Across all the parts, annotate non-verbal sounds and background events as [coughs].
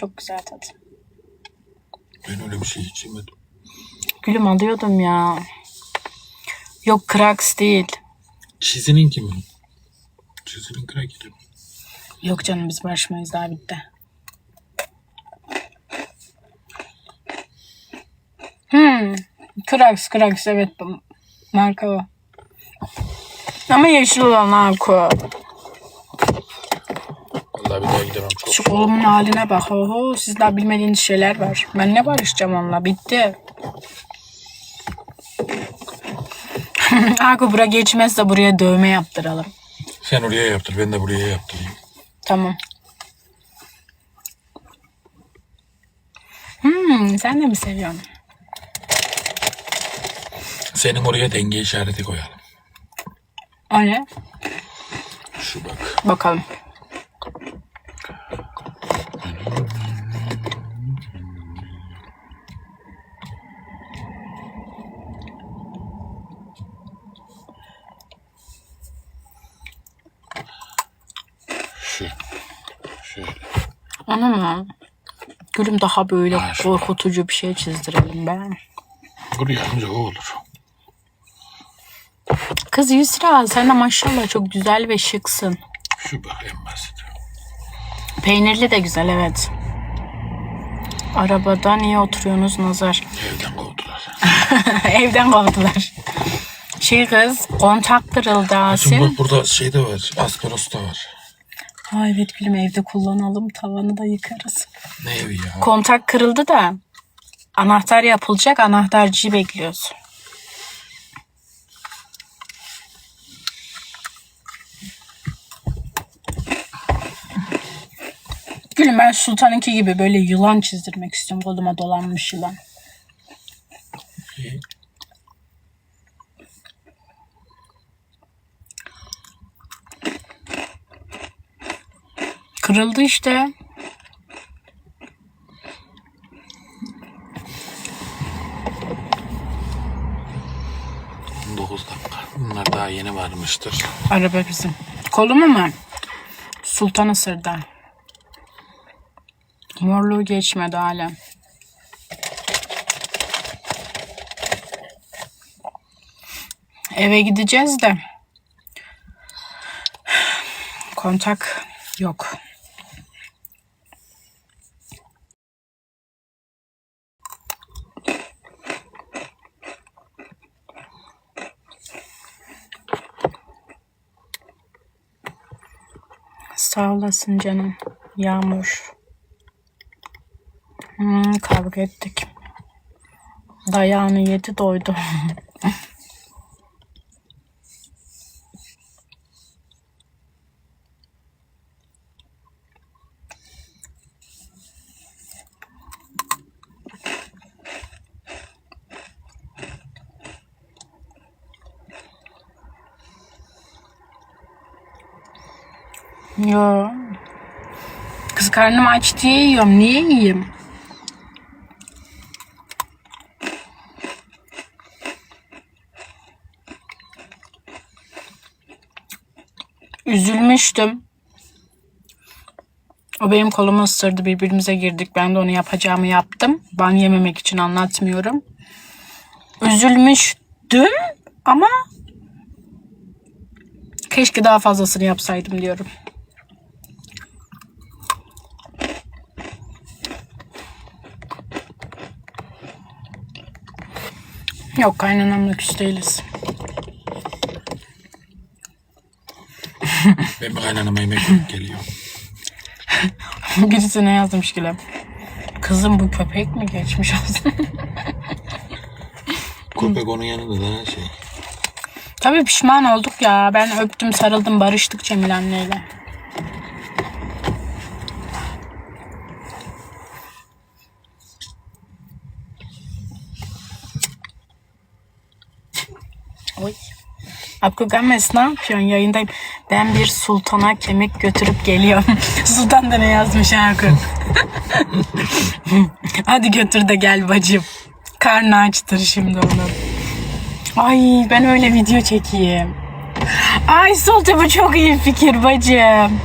Çok güzel tadı. Ben öyle bir şey hiç yemedim. Gülüm alıyordum ya. Yok Krax değil. Çizinin kimi? Çizinin krakeri mi? Yok canım biz barışmayız daha bitti. Hmm. Krax, Krax evet bu marka o. Ama yeşil olan marka. Vallahi bir daha gidemem çok. Şu kolumun haline bak. Oho siz daha bilmediğiniz şeyler var. Ben ne barışacağım onunla? Bitti. [laughs] Ako bura geçmezse buraya dövme yaptıralım. Sen oraya yaptır ben de buraya yaptırayım. Tamam. Hmm, sen de mi seviyorsun? Senin oraya denge işareti koyalım. O ne? Şu bak. Bakalım. Onu mu? Gülüm daha böyle Ha, şu. korkutucu bir şey çizdirelim ben. Buraya anca o olur. Kız Yusra sen de maşallah çok güzel ve şıksın. Şu bak en. Peynirli de güzel evet. Arabada niye oturuyorsunuz Nazar? Evden kovdular. [laughs] Evden kovdular. Şey kız kontak kırıldı Şimdi Asim. bak burada şey de var. Asperos da var. Ha evet gülüm evde kullanalım tavanı da yıkarız. Ne evi ya? Kontak kırıldı da anahtar yapılacak anahtarcıyı bekliyoruz. Gülüm ben Sultan'ınki gibi böyle yılan çizdirmek istiyorum. Koluma dolanmış yılan. İyi. Kırıldı işte. Dokuz dakika. Bunlar daha yeni varmıştır. Araba bizim. Kolumu mu? Sultan ısırdı. Morluğu geçmedi hala. Eve gideceğiz de. Kontak yok. Sağ olasın canım. Yağmur. Hmm, kavga ettik. Dayağını yedi doydu. [laughs] Yo. Kız karnım aç diye yiyorum. Niye yiyeyim? Üzülmüştüm. O benim kolumu ısırdı. Birbirimize girdik. Ben de onu yapacağımı yaptım. Ben yememek için anlatmıyorum. Üzülmüştüm ama keşke daha fazlasını yapsaydım diyorum. Yok kaynanamla küs değiliz. Ben bir kaynanama yemek yapıp geliyorum. [laughs] Birisi ne yazmış Gülüm? Kızım bu köpek mi geçmiş olsun? Köpek onun yanında da şey. Tabii pişman olduk ya. Ben öptüm sarıldım barıştık Cemil anneyle. Abkugames ne yapıyorsun? Yayındayım. Ben bir sultana kemik götürüp geliyorum. [laughs] Sultan da ne yazmış Erkut? [laughs] Hadi götür de gel bacım. Karnı açtır şimdi onun. Ay ben öyle video çekeyim. Ay Sultan bu çok iyi fikir bacım.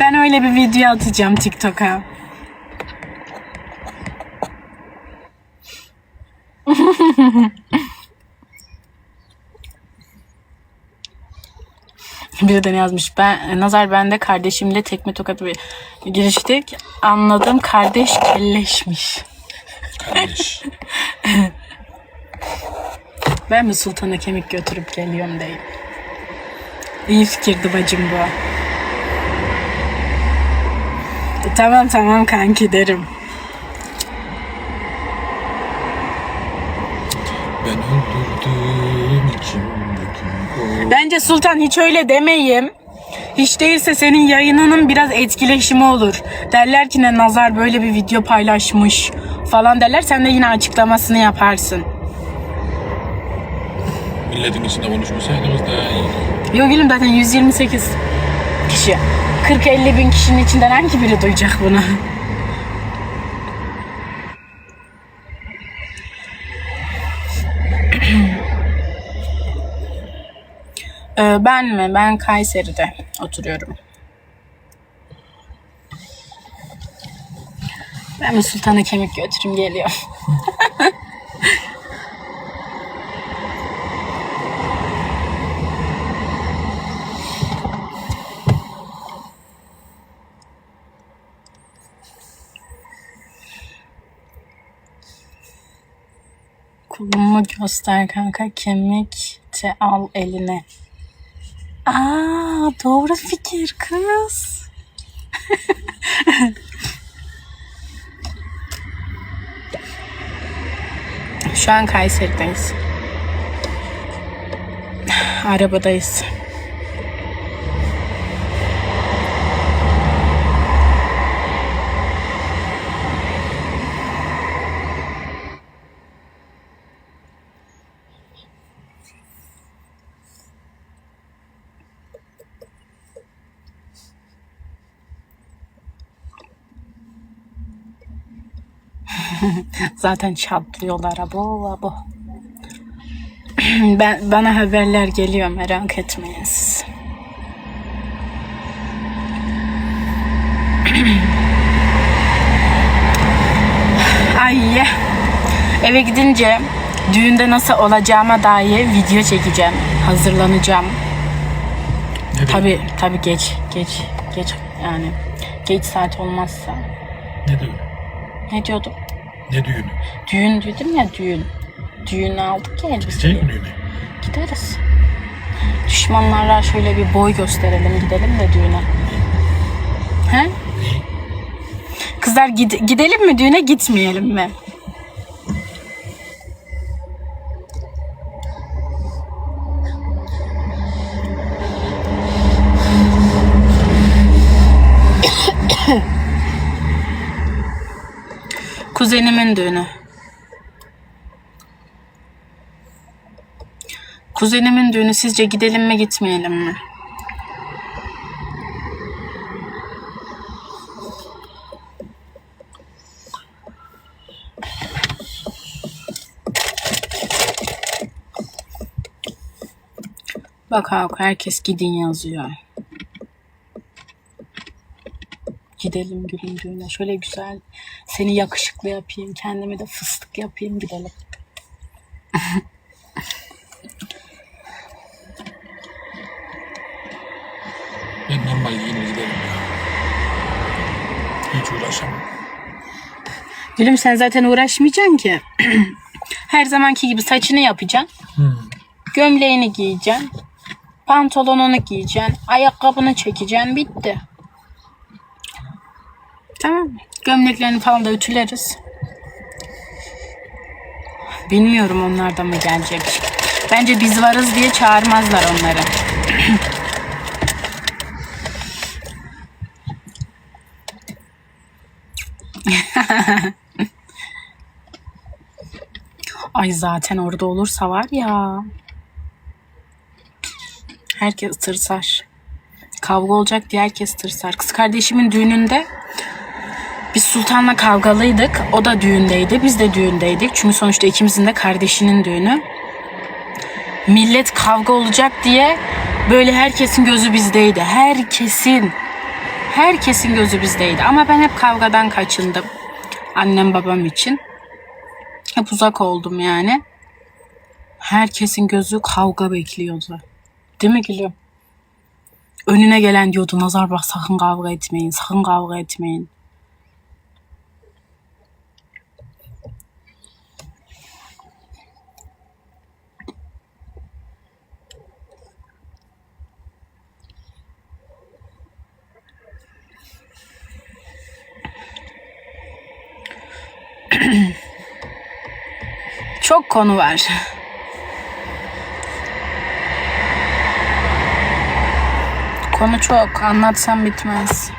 Ben öyle bir video atacağım TikTok'a. [laughs] Bir de ne yazmış? Ben Nazar bende kardeşimle tekme tokat bir giriştik. Anladım kardeş kelleşmiş. Kardeş. [laughs] Ben mi sultana kemik götürüp geliyorum değil. İyi fikirdi bacım bu. E, tamam tamam kanki derim. Bence sultan hiç öyle demeyim. Hiç değilse senin yayınının biraz etkileşimi olur. Derler ki ne nazar böyle bir video paylaşmış falan derler. Sen de yine açıklamasını yaparsın. Milletin içinde konuşmasaydınız daha iyi. Yok gülüm zaten 128 kişi. 40-50 bin kişinin içinden hangi biri duyacak bunu? Ee, ben mi? Ben Kayseri'de oturuyorum. Ben mi sultana kemik götürüm geliyor. [laughs] Kolumu göster kanka kemik te al eline. Aa doğru fikir kız. Şu an Kayseri'deyiz. Arabadayız. [laughs] Zaten çatlıyorlar abo abo. [clears throat] ben bana haberler geliyor merak etmeyin siz. [clears throat] Ay eve gidince düğünde nasıl olacağıma dair video çekeceğim. Hazırlanacağım. Ne Tabi tabi geç geç geç yani geç saat olmazsa. Ne düğünü? Ne diyordum? Ne düğünü? Düğün dedim ya düğün. Düğün aldık ya elbiseyi. Gidecek mi düğüne? Gideriz. Düşmanlarla şöyle bir boy gösterelim gidelim de düğüne. He? Kızlar gid- gidelim mi düğüne gitmeyelim mi? [coughs] Kuzenimin düğünü. Kuzenimin düğünü sizce gidelim mi gitmeyelim mi? Bak bak herkes gidin yazıyor. Gidelim gülüm düğüne. Şöyle güzel seni yakışıklı yapayım. Kendime de fıstık yapayım gidelim. [laughs] Ben normal giyinir giderim ya. Hiç uğraşamam. Gülüm sen zaten uğraşmayacaksın ki. [clears throat] Her zamanki gibi saçını yapacaksın. Hmm. Gömleğini giyeceksin. Pantolonunu giyeceksin. Ayakkabını çekeceksin. Bitti. Tamam. Gömleklerini falan da ütüleriz. Bilmiyorum onlar da mı gelecek. Bence biz varız diye çağırmazlar onları. [laughs] Ay zaten orada olursa var ya. Herkes tırsar. Kavga olacak diye herkes tırsar. Kız kardeşimin düğününde biz sultanla kavgalıydık. O da düğündeydi. Biz de düğündeydik. Çünkü sonuçta ikimizin de kardeşinin düğünü. Millet kavga olacak diye böyle herkesin gözü bizdeydi. Herkesin. Herkesin gözü bizdeydi. Ama ben hep kavgadan kaçındım. Annem babam için. Hep uzak oldum yani. Herkesin gözü kavga bekliyordu. Değil mi gülüm? Önüne gelen diyordu Nazar bak sakın kavga etmeyin, sakın kavga etmeyin. Çok konu var. Konu çok. Anlatsam bitmez.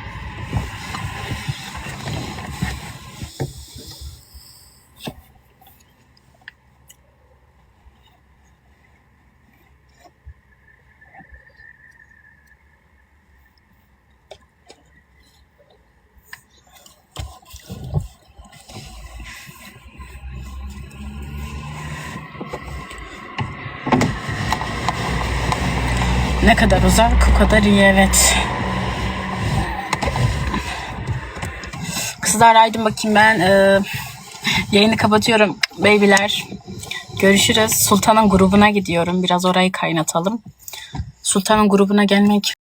Ne kadar uzak o kadar iyi evet. Kızlar aydın bakayım ben e, yayını kapatıyorum babyler. Görüşürüz. Sultan'ın grubuna gidiyorum. Biraz orayı kaynatalım. Sultan'ın grubuna gelmek